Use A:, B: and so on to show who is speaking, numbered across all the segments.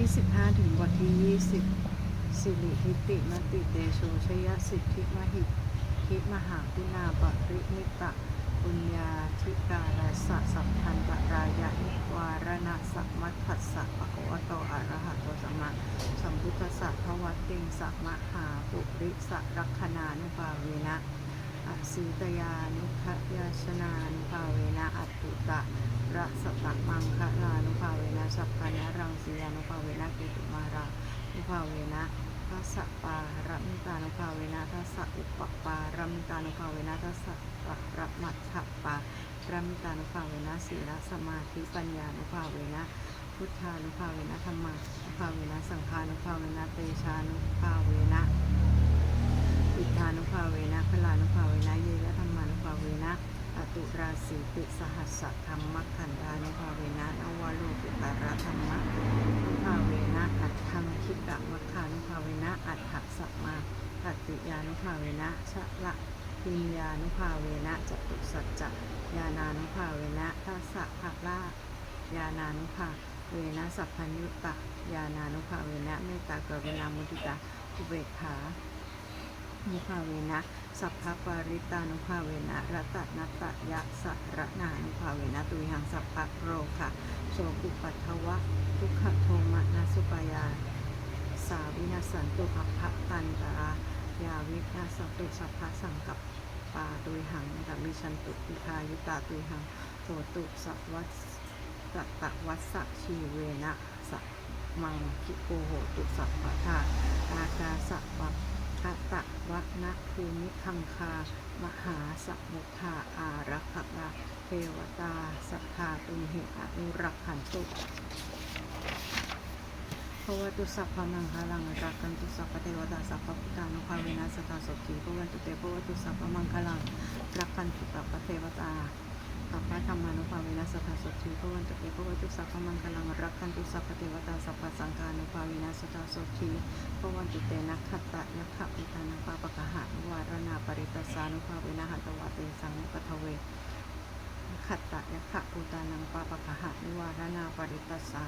A: ที่ 15 ถึงบทที่ 20 สิริทิติมติเตโชชยสิทธิมหิทิมหากุณาปรินิตะปุญญาธิการสะสัพพันตรายะนิวารณะสัมมัทัสสะปะควะโตอะระหะโตสัมมาสัมพุทธัสสะภวติงสัมมหาปุริสรักขณานุภาเวนะ อสีตยานุขยาชนานุภาเวนะอัตตุตะระสตะมังคะลานุภาเวนะสัพพานะรังสียานุภาเวนะเกตุมารานุภาเวนะทัสสะปาระมิตานุภาเวนะทัสสะอุปปาระมิตานุภาเวนะทัสสะปะระมัชฉะปาระมิตานุภาเวนะสีลสมาธิปัญญานุภาเวนะพุทธานุภาเวนะธรรมานุภาเวนะสังฆานุภาเวนะเตชานุภาเวนะ อิทธานุภาเวนะพลานุภาเวนะเยยะธรรมานุภาเวนะอตุราสีติสหัสสะธรรมขันธานุภาเวนะนวโลกุตระธรรมะนุภาเวนะอัตถังคิกะมัคคานุภาเวนะอัตถัสัมมาปฏิยานุภาเวนะชะละปิญญานุภาเวนะจตุสัจจะญาณานุภาเวนะทัสสะภะละญาณานุภาเวนะสัพพัญญุตะญาณานุภาเวนะเมตตากรุณามุทิตาอุเบกขา นุภาเวนะ สัพพปาริตานุภาเวนะรัตนัตยะสะระนานุภาเวนะตุยหังสัพพะโรคะโสกุปัทวะ ทุกขโทมะนะสุปายา สาวินาสันตุอัพะตันตรายาวินาสตุสัพพะสังกับปาตุยหังกัมิชันตุปิคายุตาตุยหังโสตุสัพวัสสะตะวัสสะชีเวนะสัมังคิโกโหตุสัพพะทาอากาสะปะ อัตะวะนะภูมิคังคา มหาสมุทธาอารักขะเทวตา สัทธาตุมหิอนุรักขันตุภวตุสัพพมังคลังรักขันตุสัพพเทวตาสัพพพุทธานุภาเวนะสตาสกิภวัตุเตภวตุสัพพมังคลังรักขันตุสัพพเทวตา สัพพธรรมานุภาเวนะสตตาสกิภวันตุเตภวตุสัพพมังคลังรักขันตุสัพพเทวตาสัพพสังฆานุภาเวนะสตตาสกิพวันตุเตนะขัตตะยะขะอุตานังปาปะกะหะวารณาปริตสานุภาเวนะหัตวะเตสังปะทะเวขัตตะยะขะอุตานังปาปะกะหะนิวารณาปริตสา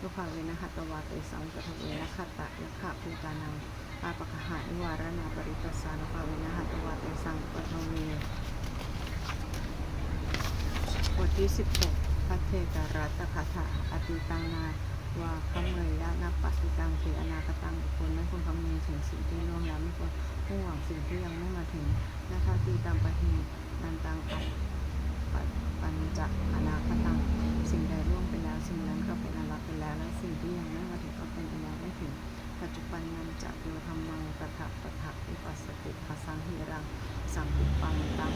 A: นุภาเวนะหัตวะเตสังปะทะเวนะขัตตะยะขะอุตานังปาปะกะหะนิวารณาปริตสานุภาเวนะหัตวะเตสังปะทะเว บทที่ 16 พัทเทกรัตคาถาอติตังนาว่าคำเมยยะนับปฏิตังคือนาคตังบุคคลไม่ควรคำนึงถึงสิ่งที่ล่วงแล้วไม่ควรมุ่งหวังสิ่งที่ยังไม่มาถึงนาคาตีตามปะหีนันตังอัปปัจปัญจอนาคตัง สิ่งใดล่วงไปแล้ว สิ่งนั้นก็เป็นอนาคตไปแล้ว และสิ่งที่ยังไม่มาถึงก็เป็นอนาคตไม่ถึง ปัจจุบันนันจะโยธรรมังตถะปะทะวิปัสสติภาสังหิรังสัมปุปังตัง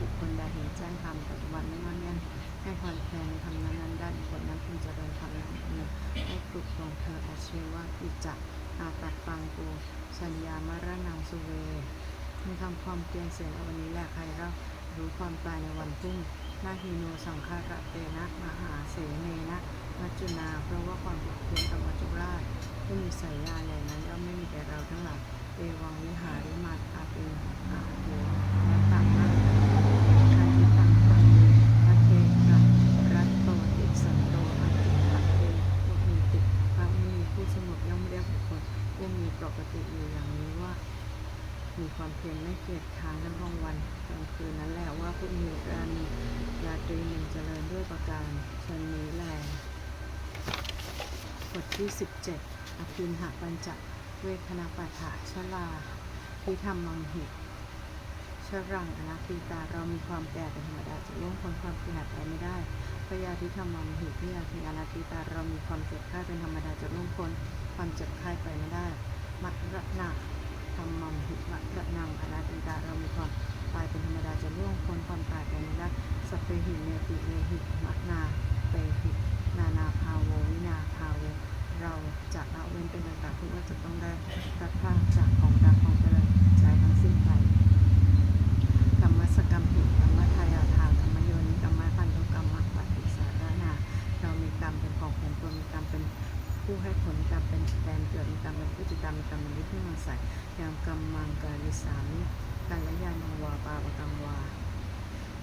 A: บุคคลใดเห็นแจ้งธรรมปัจจุบันไม่งอนแง่นให้ความแคลนธรรมนั้นได้ผลนั้นพึงเจริญธรรมนั้นนึ่ให้ฝึกฝนเธออาชีวะอิจักอาตัดปังกูสัญญามรณังสุเวมึงทำความเพียรเสียในวันนี้แหละใครเรารู้ความตายในวันพรุ่งนาฮีโนสังฆาระเตนะมหาเสเนนะมัจจุนา เพราะว่าความผิดเพี้ยนกับมัจุราชผู้มีสายญาอย่นั้นย่อมไม่มีแก่เราทั้งหลายเอวังวิหาริมาตอาเป็นอาโหและตังนาทิตังตังอาเทระรัตโตติสันโตอาทิตะเตผู้มีติพระไม่มีผู้สงบย่อมเรียกบุคคลผู้มีปกติอยู่อย่างนี้ว่า มียรไม่เกียจค้านทั้งกลางวันกลางคืนนั้นแหละว่าผู้มีรานีราตรีหนึ่งเจริญด้วยประการชนนี้แลบทที่ 17 อภินหาปัญจเวทนาปัฏฐาชลาพิธรรมมังหิชรังอนัตติตาเรามีความแก่เป็นธรรมดาจะล่วงพ้นความแก่ไปไม่ได้พยาธิธรรมมังหิพิยาธิอนัตติตาเรามีความเจ็บไข้เป็นธรรมดาจะล่วงพ้นความเจ็บไข้ไปไม่ได้มัรณะ ธรรมังหิมะระนังอนาติตาเรามีความตายเป็นธรรมดาจะล่วงพ้นความตายไปไม่ได้สัพเพหิเนติเวหิมะนาเตหินานาภาโววินาภาโวเราจะละเว้นเป็นต่างๆที่ว่าจะต้องได้รับพรากจากของรักของเจริญใจทั้งสิ้นไปกรรมสกรรมหิกรรมทายาทากรรมโยนิกรรมพันธุกรรมปฏิสารนา เรามีกรรมเป็นของของตนมีกรรมเป็นผู้ให้ผลกรรมเป็นแดนเกิดมีกรรมเป็นผู้จิตกรรมมีกรรมเป็นนิพพานใส่ ยามกรรมังกาลิสามิกัลย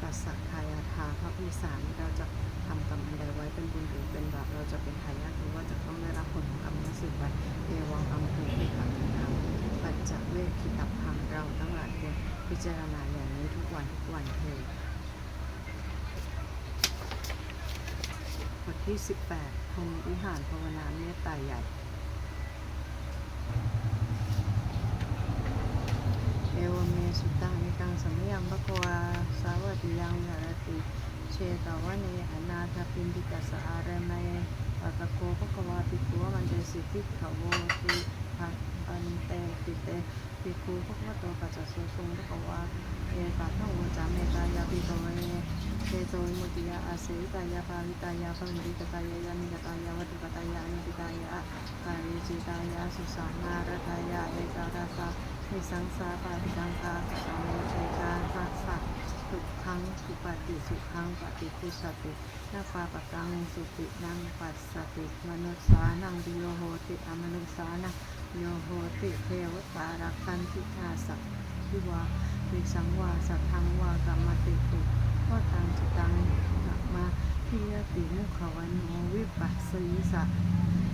A: าณังวาสสะทายาทาพระวิสามิเราจะพาำกรรมอันใดไว้เป็นบุญหรือเป็นบาปเราจะเป็นทายาทหรือว่าจะต้องได้รับผลของกรรมนั้นสืบไปเอวังอัมภูริขังนังปัจจเวคขิตับพังเราทั้งหลายควรพิจารณาอย่างนี้ทุกวันทุกวันเถิดบทที่ 18พรหมวิหารภาวนาเมตตาใหญ่เอวเม สุตังนิกังสมยังบะกวาสาวัติยังยารติเชตวเนอนาถปินดิกาสอาเรเมปัตโกภควาปิกัวมันเตสิทิขโวติภัปันเตติเตปิคูภควโตปัจจสุสงภควาเอปัทโวจาเมตายาปิโตเวเทโตมุติยาอาศัยตายาภาวิตายาภาวิริกตายายามิกตายาวัตุกตายานิปิตายาปาริจิตายาสุสานารตายาเอการา วิสังสาปาริกังคาสามุเชกาทัสสะสุขังสุปฏิสุขังปฏิพุสตินาฟาปกังสุตินังปัสสติมนุษสานังดิโยโหติอมนุษสานังโยโหติเทวตารักขันติอาสักทิวาวิสังวาสัทธังวากรรมติตุก็ตังจิตังนักมาพิยติมุขวันโนวิปัสสีสะ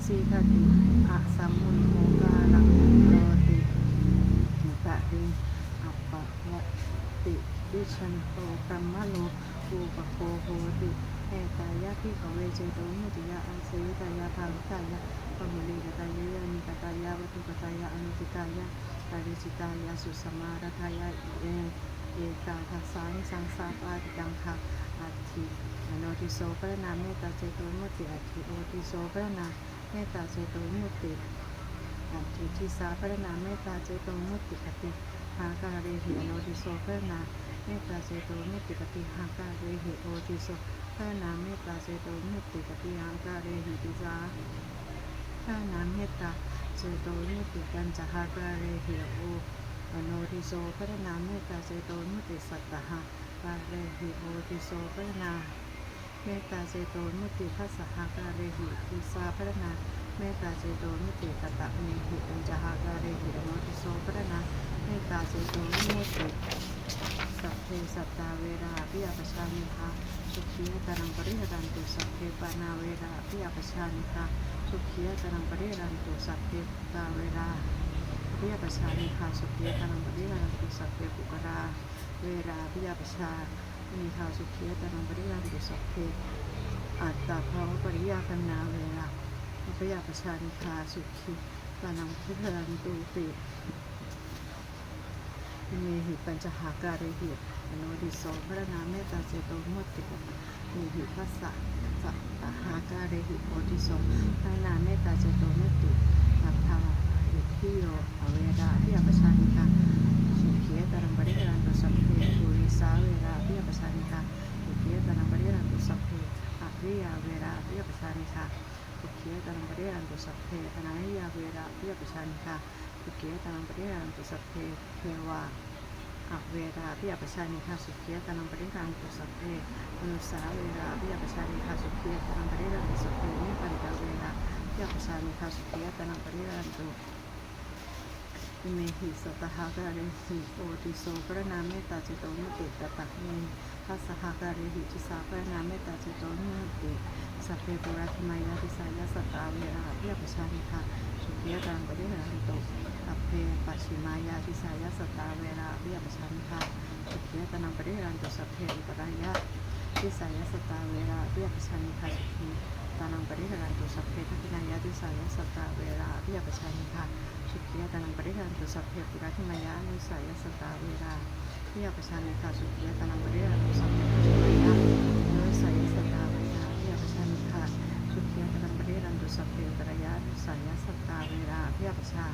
A: สีทติอะสัมมุนโมกาลังโรติมุตะดิอัปปะวะ ติดิฉันโตกรรมโนภูปโคโหติเอตายะที่ขเวเจโตมุติยาอาศัยตายาภาวิตายะปะมุลีกตายะยานิกตายะวัตุกตายะอนุติตายะปาริจิตายะสุสมารทายะเอเอกาทัสสานิสังสาปาติกังคะอัตถิอโนติโสพระนามเมตตาเจโตมุติอัตถิโอติโส พระนาเมตตาเจโตมุติอัตถิทิสาพระนาเมตตาเจโตมุติอัตถิหาการเรหิโนติโสเพื่อนาเมตตาเจโตมุติปฏิหาการเรหิโอติโสเพื่อนาเมตตาเจโตมุติปฏิหาการเรหิติสาเพื่อนาเมตตาเจโตมุติปัญจะหาการเรหิโออโนติโสเพื่อนาเมตตาเจโตมุติสัตตหะการเรหิโอติโสเพื่อนา เมตตาเจโตมุติทัสสหการเรหิติสาพื่อนาเมตตาเจโตมุติตตะเมหิปัญจหาการเรหิอโนติโสพื่อนาเมตตาเจโตมุติสัพเพสัตตาเวราพิยาปชานิคาสุขียตรังปริหรันตุสัพเพปานาเวราพิยาปชานิคาสุขียตรังปริหรันตุสัพเพตาเวราพิยาปชานิคาสุขียตรังปริหรันตุสัพเพปุกรา เวราพิยาปชา นิคาสุขียตรังปริหรันตุสัพเพอัตตาภาวปริยาคนาเวราพิยาปชานิคาสุขีตรังปริหรันตุติเมหิปัญจหาการิหิตอโนดิโสพระนามเมตตาเจโตมุติกเมหิพัสสะสัตหาการิหิโพธิโสพระนามเมตตาเจโตมุติสัพพาอิทิโยอเวดาพิยปชานิกาสุขียตรังปริรันตุสัพเพปุ สาเวราพิยปชานิกาสุขียตรังปริรันตุสัพเพอริยาเวราพิยปชานิกาสุขียตรังปริรันตุสัพเพอนายิยาเวราพิยปชานิกาสุขียตานังปริรันตุสัพเพเทวาอเวราพิยาปชานิคาสุขียตานังปริรันตุสัพเพมนุสาเวราพิยาปชานิคาสุขียตานังปริรันตุสัพเพนิพันตาเวราพิยาปชานิคาสุขียตานังปริรันตุ อิเมหิสตหาการิหิโอติโสพระนามเมตตาจิตโตมุติตตะเมทัสสหาการิหิจิสาพระนามเมตตาจิตโตมุติสัพเพปุราธิมายาติสายาสตตาเวราพิยปชานิคาสุขียตานังปริรันตุสัพเพปัจฉิมายาทิสายสตตาเวราวิยปชันทาสุขียตนังปริรันตุสัพเพปรายะทิสายสตตาเวราวิยปชันทาสุขีตานังปริรันตุสัพเพทักขินายาทิสายสตตาเวราวิยปชัน ทาสุขียตนังปริรันตุสัพเพปุราธิมายานิสายสตาเวราวิยประชันทาสุขียตานังปริรันตุสัพเพทักขินายานิสายสตาเวราวิยประชันทาสุขียตานังปริรันตุสัพเพอุปรายะนิสายสตาเวราวิยประชา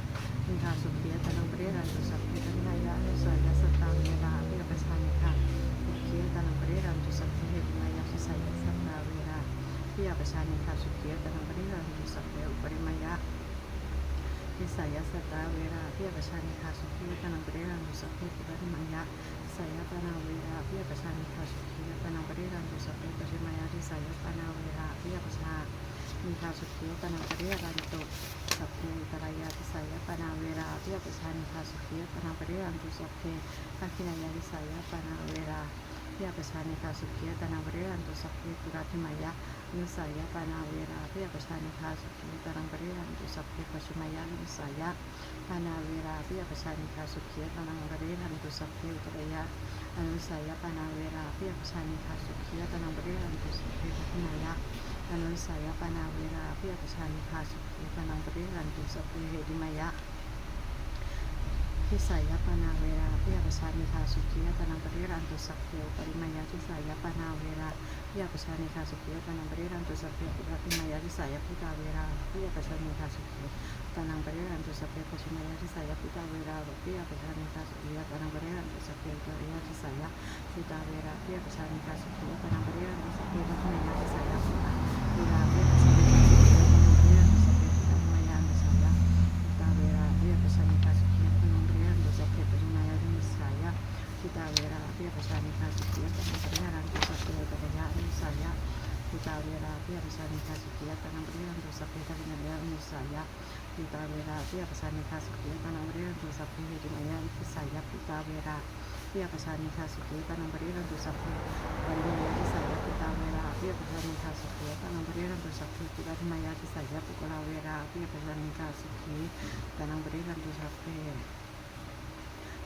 A: นิคาสุขียตานังปริรันตุสัพเพทันนายะนุสายสตาเวลาเปียประชานิคาสุขียตานังปริรันตุสัพเพทันนายะนุสายสตาเวลาเปียประชานิคาสุขียตานังปริรันตุสัพเพอุปริมายะ นิสายสตตาเวลาเปียประชานิคาสุขียตนังปริรันตุสเพอุปริมายะสายปนาเวลาเปียประชานิคาสุขียตนังปริรันตุสเพอุปริมายะทิสายปนาเวลาเปียประชานิคาสุขียตนังปริรันตุสัพเพตรายาติสายปนาเวราเพิยปชานิคาสุขียปนาปริรันตุสัพเพทักขินายาติสายปนาเวรา Apesane kasukia tanabare anto sakye kurakimaya nusaya panavera api apesane kasukia tanabare anto sakye pashumaya nusaya panavera api apesane kasukia tanabare anto sakye utaraya anusaya panavera api apesane kasukia tanabare anto sakye pashumaya anusaya panavera api apesane kasukia tanabare anto sakye hedimaya ทิสายปนาเวราพิยาปสานิคาสุขียตนังปริรันตุสัพเพปริมายาทิสายปนาเวราพิยาปสานิคาสุขียตนังปริรันตุสัพเพปริมายาทิสายพุตาเวราพิยาปสานิคาสุขียตนังปริรันตุสัพเพปริมายาทิสายพุตาเวราพิยาปสานิคาสุขียตนังปริรันตุสัพเพปริยาทิสายพุตาเวลาพิยาปสานิคาสุขียตนังปริรันตุสัพเพปริมายาทิสายพุตาเวลาพิยาปสา Sanika Setia Tangan Belia ini Saya Ditali Rapi Sanika Setia Tangan Belia Untuk Sabda ini Saya Ditali Rapi Sanika Setia Tangan Belia Untuk Sabda ini Saya Ditali Rapi Sanika Setia Tangan Belia Untuk Sabda ini Saya Ditali Rapi Sanika Setia Tangan Belia Untuk Sabda Kebelia Saya Pukul Awera Rapi Sanika Setia karena Belia Untuk Sabda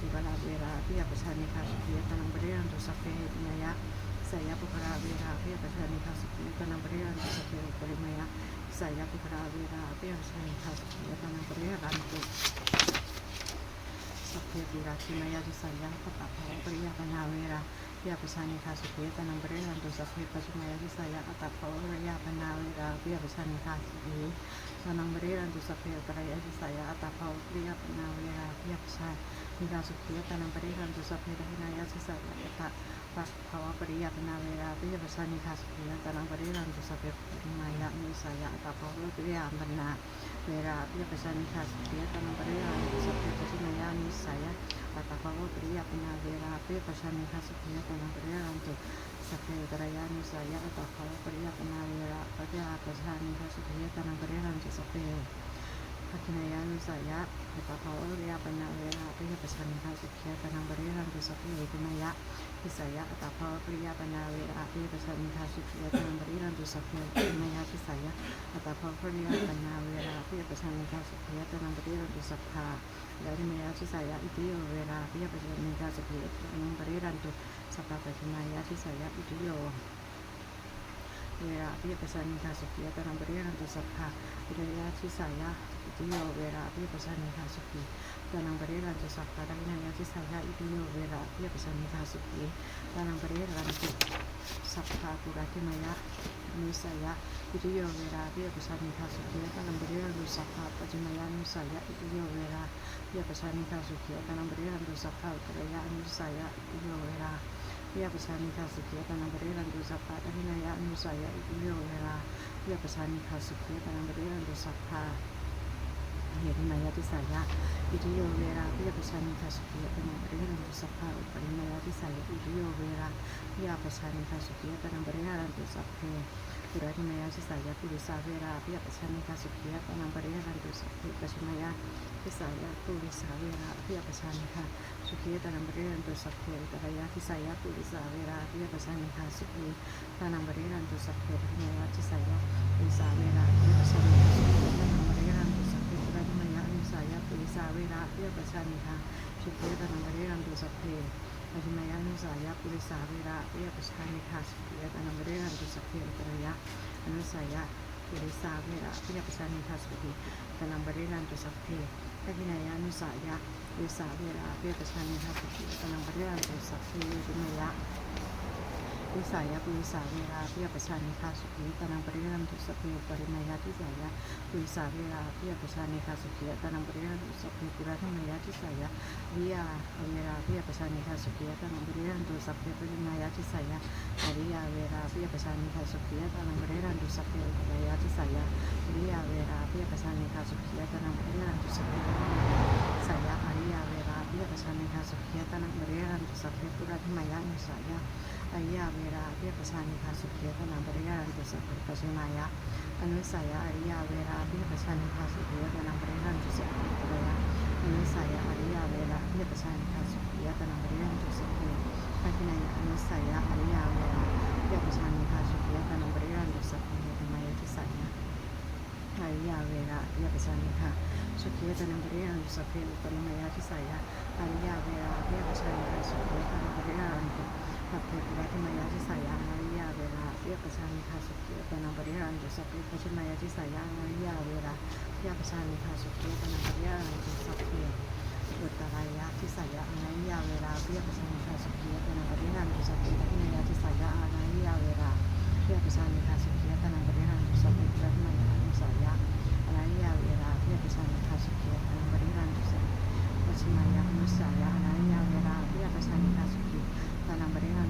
A: ตานังบริรันตุสัพเพปุจายาทิสายปุคลาเวราเพียปัสานิทัสุขีตานังบริรันตุสัพเพปัจจุบันยาทิสายปุคลาเวราเพี ยปัสานิทัสุขีตานังบริรันตุสัพเพปุจายานิสายปุคลาเวราเพียปัสานิทัสุขีตานังบริรันตุสัพเพปัจจุบันยานิสายปุคลาเวราเพียปัสานิทัสุขีตานังบริรันตุสัพเพปุจายานิสายปุคลาเวราเพียปัสานิทัสุขีตานังบริรันตุสัพเพปัจจุบันยานิสาย di bala vera pia pasani ka sukiya tanang berian to sape maya saya pukara vera pia pasani ka sukiya tanang berian to sape ukari maya saya pukara vera pia pasani ka sukiya tanang berian to sape vera maya di saya kata pawa berian kana vera pia pasani ka sukiya tanang berian to sape pasumaya di saya kata pawa berian kana vera pia pasani ka s u k y a p a n a berian to sape ukari di saya kata pawa berian kana vera pia pasani มีการสุขียตานังปริยันตุสัพเพทหินายาสิสัพยตะปะภาวะปริยัตนาเวลาปิยปัสสานิคาสุขียตานังปริยันตุสัพเพทินายามิสายะตภาวะปริยันบรรณาเวลาปิยปัสสานิคาสุขียตานังปริยันตุสัพเพทินายามิสายะตะภาวะปริยัตนาเวลาปิยปัสสานิคาสุขียตานังปริยันตุสัพพะยามิสายะตะภาวะปริยัตนาเวลาปิยปัสสานิคาสุขียตานังปริยันตุสัพเพ Pakinaya Nusaya, Ipapao Ria Panavera, Priya Pasanika Sukya, iyo wera api pesan ni hasuki tanang beri raja sakara yang yasi saya iyo wera api pesan ni hasuki tanang beri raja sakara aku raja maya ni saya iyo wera api pesan ni hasuki tanang beri raja sakara aku raja maya ni saya iyo wera api pesan ni hasuki tanang beri raja sakara aku saya iyo wera Ya pesan ni kasuki tanang beri raja sakara aku raja maya ni saya iyo wera Ya pesan ni kasuki tanang beri raja sakara เหตุมายาติสายะอิทิโยเวราพิยาปชานิทัสกิยะปนังบริหารตุสัพพะอุปริมายาติสายะอิทิโยเวราพิยาปชานิทัสกิยะปนังบริหารตุสัพเพปุระทิมายาติสายะปุริสาเวราพิยาปชานิทัสกิยะปนังบริหารตุสัพเพปัจมายาติสายะปุริสาเวราพิยาปชานิทัสุขีตานังบริหารตุสัพเพตระยะทิสายะปุริสาเวราพิยาปชานิทัสุขีตานังบริหารตุสัพเพทิมายาติสายะปุริสาเวราพิยาปชานิทัสุขีตานัม สาเวระเพื่อประชานิทาชิเตตนังวเรรันตุสัพเพอจิมัยานุสายะปุริสาเวระเพื่อประชานิทาชิเตตนังวเรรันตุสัเพอุตรยะอนุสายะปุริสาวระเพื่อประชานิทาสิตนังวเรันตุสัพเพอจิมัยานุสายะปุริสาเวระเพื่อประชานิทาสุภีตนังวเรรันตุสัพเพอจิมายะ ปุริสาเวลาเพียประชานิคาสุขีตานังปริยันตุสพเพปริมายาทิสายะปุริสาเวลาเพียประชานิคาสุขีตานังปริยันตุสพเพปุระธรรมายาทิสายะวิยาเวลาเพียประชานิคาสุขีตานังปริยันตุสัพเพปริมายาทิสายะอริยาเวลาเพียประชานิคาสุขีตานังปริยันตุสัพเพปริมายาทิสายะวิยาเวลาเพียประชานิคาสุขีตานังปริยันตุสัพเพปริมายาทิสายะอริยาเว ลาเพียประชานิคาสุขีตานังปริยันตุสัพเพปุระธรรมายาทิสายะอริยเวลาเพียประชานิคาสุขียตนาบริยารันตุสัพเพปัจจมายะอนุสัยะอริยเวลาเพียประชานิคาสุขียตนาบริยารันตุสัพเพปัจจิมายะอนุสัยะอริยเวลาเพียประชานิคาสุขียตนาบริยารันตุสัพเพปัจจิมายะอนุสัยะอริยเวลาเพียประชานิคาสุขียตนาบริยารันตุสัพเพปัจจิมายะทิสัยะ อริยเวลาเพียประชานิคาสุขียตนาบริยานุสัพเพปัจจิมายะทิสัยะอริยเวลาเพียประชานิคาสุขียตนาบริยารันตุสัพเพปุระธรรมยาทิสายานาริยาเวลาเรียกประชานิคาสุขีปนังปริรันตุสัพเพปัจจมายาทิสายานาริยาเวลาเรียกประชานิคาสุขีปนังปริรันตุสัพเพบุตรายาทิสายานาริยาเวลาเรียกประชานิคาสุขีปนังปริรันตุสัพเพปัจมายาทิสายานาริยาเวลาเรียกประชานิคาสุขีปนังปริรันตุสัพเพปุระธรรมยาทิสายานายาเวลาเรียกประชา นิคาสุขีปนังปริรันตุสัพเพปัจจมายานุสายานาริยาเวลาเรียกประชานิคาสุขีตานังบริรั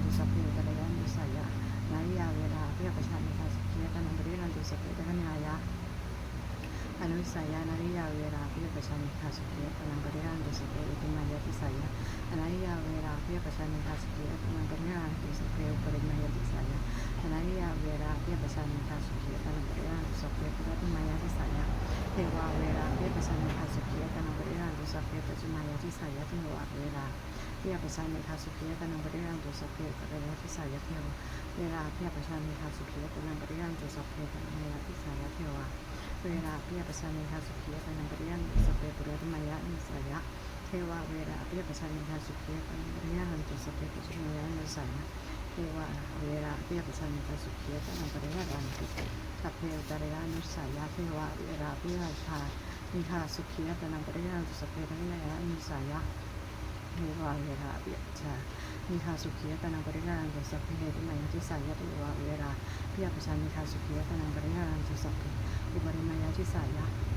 A: นตุสัพเพตระยันตุสายะนายาเวลาเพียประชานิคาสุขีตานังบริรันตุสัพเพตระนายะอนุสายานาริยาเวลาเพียประชานิคาสุขีตานังบริรันตุสัพเพอุติมายาติสายะอนาริยาเวลาเพียประชานิคาสุขีตานังบริรันตุสัพเพอุมายาติสายะอนาริยาเวลาเพียประชานิคาสุขีตานังบริรันตุสัพเพปุระติมายาติสายะเทวาเวลาเพียประชานิคาสุขีตานังบริรันตุสัพเพปัจจมายาติสายะเทวาเวลาเพียประชานิคาสุขียตนังปริรันตุสัพเพตระยะทิสายะเทวเวลาเพียประชานิคาสุขียตนังปริรันตุสัพเพตระยะทิสายะเทวเวลาเพียประชานิคาสุขียตนังปริรันตุสัพเพปุเรตมายะนิสายะเทวเวลาเพียประชานิคาสุขียตนังปริรันตุสัพเพปุจมายะนิสายะ เทวเวลาเพียประชานิคาสุขียตนังปริรันตสัพเพตระยะนิสายะเทวเวลาเพียประชานิคาสุขียตนังปริรันตุสัพเพตระยะนิสายะเทวาเวลาเบียชามีคาสุขียตนังปริหานุสายาเทวะเวระเปียประชามีคาสุขียตนังปริหารันตุสัพเพอุปริมายาทิสายะเทวาเวลาเพียชามีคาสุขียตนังปริหารันตุสัพเพอุปริมยาทิสายะมุสาเวลาเพียประชามีคาสุขียตนังจิตสัพเพอุปริมายาทิสายะเวลาเพียปชามีคาสุขีตนังปริหารันตุสัพเพอุปริมายาทิสายะมุสาเวลาเพียประชามีคาสุขียตนังปริหารันตุสัพเพอุปริมายาทิสายะอนุสา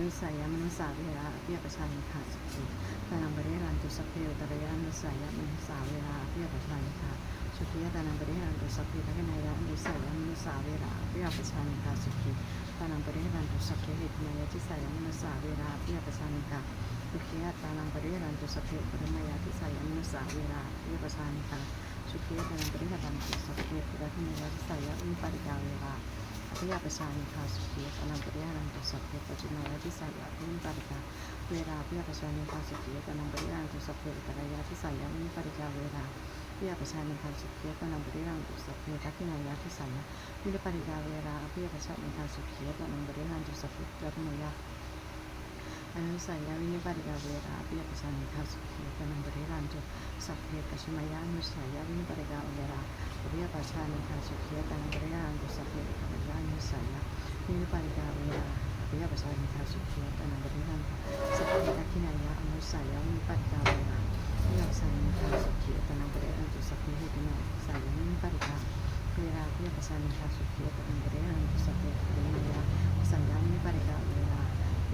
A: นุสายมนุสาเวลาเปียประชานิคาสุขีตานังบริรันตุสัพเพตระยะอนุสายมนุสาเวลาเปียประชานิคาสุขีตานังบริรันตุสัพเพตระนายะอนุสายมนุสาเวลาเปียประชานิคาสุขีตานังบริรันตุสเพเหตุมายะทิสายมนุสาเวลาเปียประชานิคาสุขียตานังปริรันตุสเพปุรมายาทิสายานุสาเวลาเยประชานิกาสุขียตานังปริรันตุสเพปุระธรรมยาทิสายาอุปาริกาเวลา ริยาประชานิกาสุขียตานังปริรันตุสัพเพปัจจิมายาทิสายาอุปาริกาเวลาอภิยาประชานิกาสุขียตานังปริรันตุสัพเพอุปารยาทิสายาอุปาริกาเวลาอภิยาประชานิกาสุขียตานังปริรันตุสัพเพทักขินายาที่สายาอุปาริกาเวลาอภิยาประชานิกาสุขียตานังปริรันตุสัพเพปุระธรรมยาอนุสัยยาวินิปาติกาเวราปิยานันตุสัพเพปัชมายานุสัยยาวินิปายปั สสานิคาสุขีปนังบริรันตุสัพเพปัชมายานุสัยาวินิปาติกาเวราปิยปัสสานิคาสุขีปนังบริรันตุสัพเพทักขินายาอนุสัยยาวินิปาติกาเวราปิยปัสสานิคาสุขีปนังบริรันตุสัพเพเหตุนาสัยาวินิปาติกาเวราปิยปัสสานิคาสุขีปนังบริรันตุสัพเพปริมายาสัญญาวินิปาติกา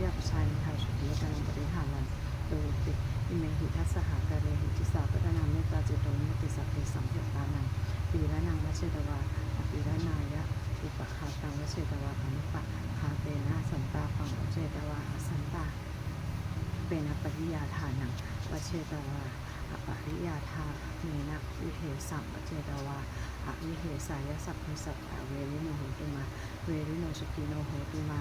A: เวราเรียกประชานิคาสุขีการบริหารันโดยติอิเมหิทัสหากาเรหิทิสาปทนาเมตตาจิตโตเมติสัพเพสัมเพตานังปีละนังวเชตวาอปีละนายะอุปคาตังวเชตวาอนุปะคาเตนะสันตาปังวเชตวาอสันตาเป็นอปริยาทานังวเชตวาอปริยาทาเมนะวิเทสัมวเชตวาอวิเทสายสัพเพสัพเวริโนโหตุมา เวริโนสุขิโนโหตุมา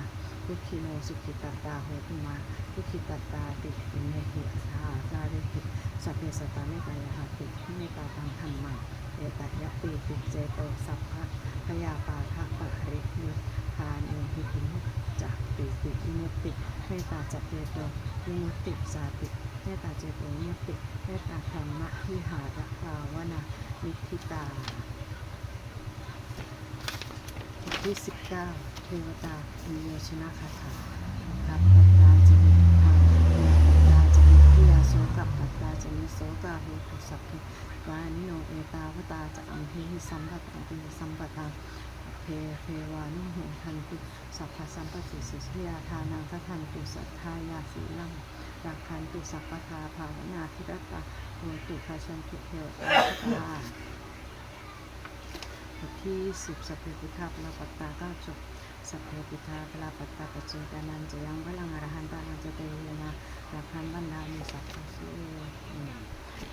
A: ทุกขิโนสุขิตตาโหตุมา ทุกขิตตาติอิเมหิสหาจาริหิสัพเพสตาเมตายาหาติเมตตาตังธรรมังเอตยะปีติเจโตสัพพะพยาปาทะปะรินิพานิหิติมุตจักปีติวิมุติเมตตาจัตเจโตวิมุติสาติเมตตาเจโตวิมุติเมตตาธรรมะวิหารภาวนานิธิตา ที่ 19 เทวตามีโยชนะคาถากับปัตตาจนิทางยาปัตตาจนิทิยาโสกับปัตตาจนิโสกาโหตุสัพเพวานิโนเอตาวตาจะอัมหิหิสัมปตังปิสัมปตังเพเพวานุโหทันตุสัพพะสัมปติสิทธิยาทานังทัทันตุสัทธายาสีลังรักขันตุสัพพทาภาวนาธิรตตาโหตุภาชันตุเทวตา บทที่สิบสัพเพพุทธาพลาปัตตาก็จบสัพเพพุทธาพลาปัตตาปัจเจกานันจะยังพลังอรหันตานันจะเตยนะรักขันบรรดามีสัพพสุ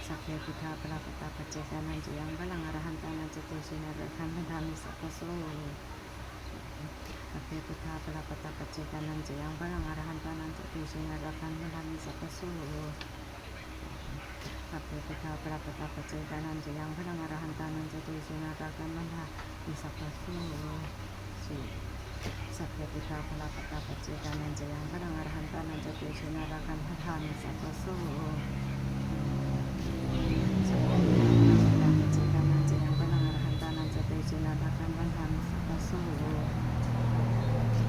A: สัพเพพุทธาพลาปัตตาปัจเจกานันจะยังพลังอรหันตานันจะเตยนะรักขันบรรดามีสัพพสุสัพเพพุทธาพลาปัตตาปัจเจกานันจะยังพลังอรหันตานันจะเตยนะรักขันบรรดามีสัพพสุ สัพเพพุทธาปราปตาปัจเจกานันจะยังพระนารหันตานันจะตุสุนาตากันมันทาอิสัพพะสุสุสัพเพพุทธาปราปตาปัจเจกานันจะยังพระนารหันตานันจะตุสุนาตากันพัทามิสัพพะสุสัพเพพุทธาปราปตาปัจเจกานันจะยังพลังอรหันตานันจะตุสุนารักันพัทามิสัพพะสุ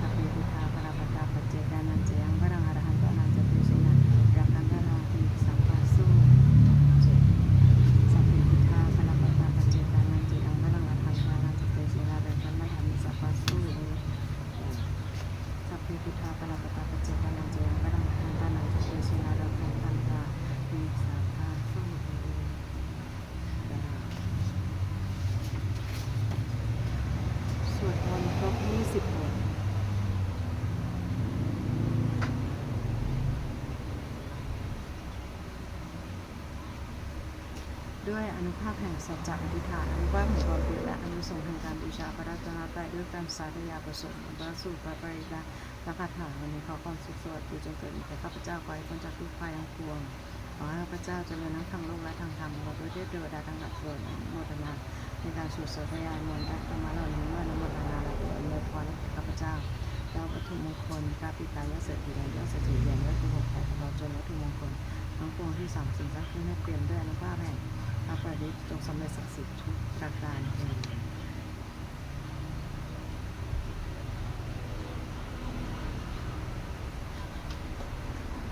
A: สัพเพพุทธาปราปตาปัจเจกานันจะยังพลังอรหันตานันจะตุสุนารักันพัทามิสัพพะสุ สัพพิพุทธาพลังปัตตาปัจเจกานันจิตังพลังอัฏฐานันจิเตชินาเรกันมัฏฐามิสัพพะสุสัพพิพุทธาพลังปัตตาปัจเจกานันจิตังพลังอัฏฐานันจิเตชินาเรกันมัฏฐามิสัพพะสุสวดมนต์ครบ20บท ด้วยอนุภาพแห่งสัจจะอธิษฐานอนุภาพแห่งความเพียรและอนุสงส์แห่งการบูชาพระรัตนตรัยด้วยการสาธยาประสงค์พระสูตรพระปริยาพระคาถาวันนี้ขอความสุขสวัสดิ์จงเกิดแก่ข้าพเจ้าขอให้พ้นจากทุกภัยทั้งปวงขอให้ข้าพเจ้าเจริญทั้งทางโลกและทางธรรมขอด้วยเทพเทวดาทั้งหลายโปรดโมทนาในการสวดสาธยายมนต์และธรรมะเหล่านี้เมื่อนโมทนาและโปรดอำนวยพรให้แก่ข้าพเจ้าแล้ววัตถุมงคลพระปิตายะเสถียรยะเสถียรยะทุกข์ของเราจนวัตถุมงคลทั้งปวงที่สามสิ่งสักที่ให้เปลี่ยนด้วยอนุภาพแห่ง พระประดิษฐ์จงสำเร็จศักดิ์สิทธิ์ทุกประการเอง